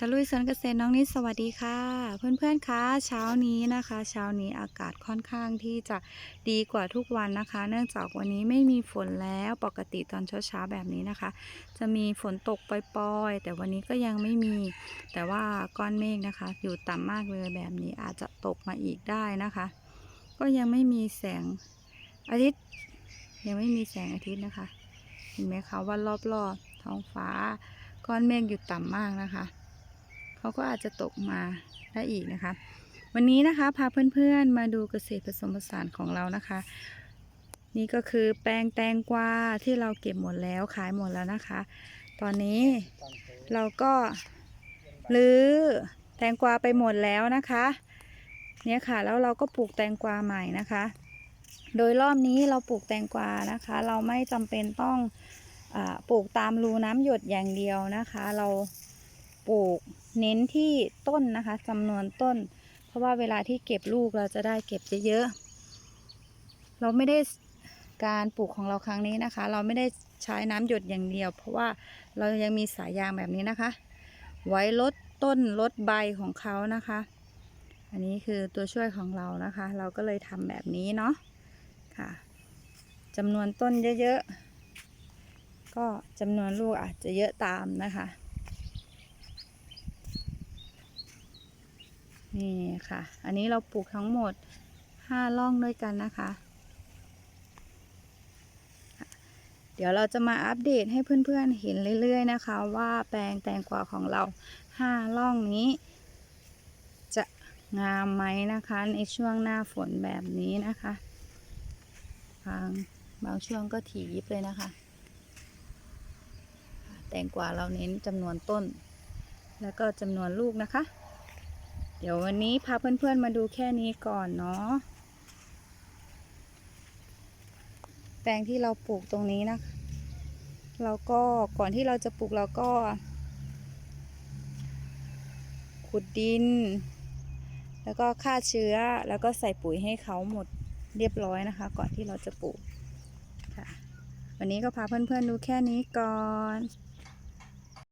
ตะลุยสวนเกษตรน้องนิดสวัสดีค่ะ เพื่อนๆคะเช้านี้นะคะ เช้านี้อากาศค่อนข้างที่จะดีกว่าทุกวันนะคะ เนื่องจากวันนี้ไม่มีฝนแล้วปกติตอนเช้าๆแบบนี้นะคะ จะมีฝนตกปล่อยๆ แต่วันนี้ก็ยังไม่มี แต่ว่าก้อนเมฆนะคะ อยู่ต่ำมากเลยแบบนี้อาจจะตกมาอีกได้นะคะ ก็ยังไม่มีแสงอาทิตย์ ยังไม่มีแสงอาทิตย์นะคะ เห็นไหมคะว่ารอบๆท้องฟ้า ก้อนเมฆอยู่ต่ำมากนะคะ เขาก็อาจจะตกมาได้อีกนะคะ วันนี้นะคะพาเพื่อนๆมาดูเกษตรผสมผสานของเรานะคะ นี่ก็คือแปลงแตงกวาที่เราเก็บหมดแล้วขายหมดแล้วนะคะ ตอนนี้เราก็รื้อแตงกวาไปหมดแล้วนะคะ เนี่ยค่ะแล้วเราก็ปลูกแตงกวาใหม่นะคะ โดยรอบนี้เราปลูกแตงกวานะคะ เราไม่จำเป็นต้องอปลูกตามรูน้ำหยดอย่างเดียวนะคะ เรา ปลูกเน้นที่ต้นนะคะจำนวนต้น เพราะว่าเวลาที่เก็บลูกเราจะได้เก็บเยอะๆเราไม่ได้การปลูกของเราครั้งนี้นะคะ เราไม่ได้ใช้น้ำหยดอย่างเดียว เพราะว่าเรายังมีสายยางแบบนี้นะคะ ไว้ลดต้นลดใบของเขานะคะ อันนี้คือตัวช่วยของเรานะคะ เราก็เลยทำแบบนี้เนาะค่ะจำนวนต้นเยอะๆก็จำนวนลูกอาจจะเยอะตามนะคะ นี่ค่ะ อันนี้เราปลูกทั้งหมดห้าร่องด้วยกันนะคะ เดี๋ยวเราจะมาอัปเดตให้เพื่อนๆเห็นเรื่อย ๆ นะคะ ว่าแปลงแตงกวาของเราห้าร่องนี้ จะงามไหมนะคะ ในช่วงหน้าฝนแบบนี้นะคะบางบางช่วงก็ถี่ยิบเลยนะคะ แตงกวาเราเน้นจำนวนต้น แล้วก็จำนวนลูกนะคะ ดี๋ยววันนี้พาเพื่อนๆมาดูแค่นี้ก่อนเนาะแปลงที่เราปลูกตรงนี้นะคะเราก็ก่อนที่เราจะปลูกเราก็ ขุดดิน แล้วก็ฆ่าเชื้อแล้วก็ใส่ปุ๋ยให้เขาหมดเรียบร้อยนะคะ ก่อนที่เราจะปลูกค่ะ วันนี้ก็พาเพื่อนๆดูแค่นี้ก่อน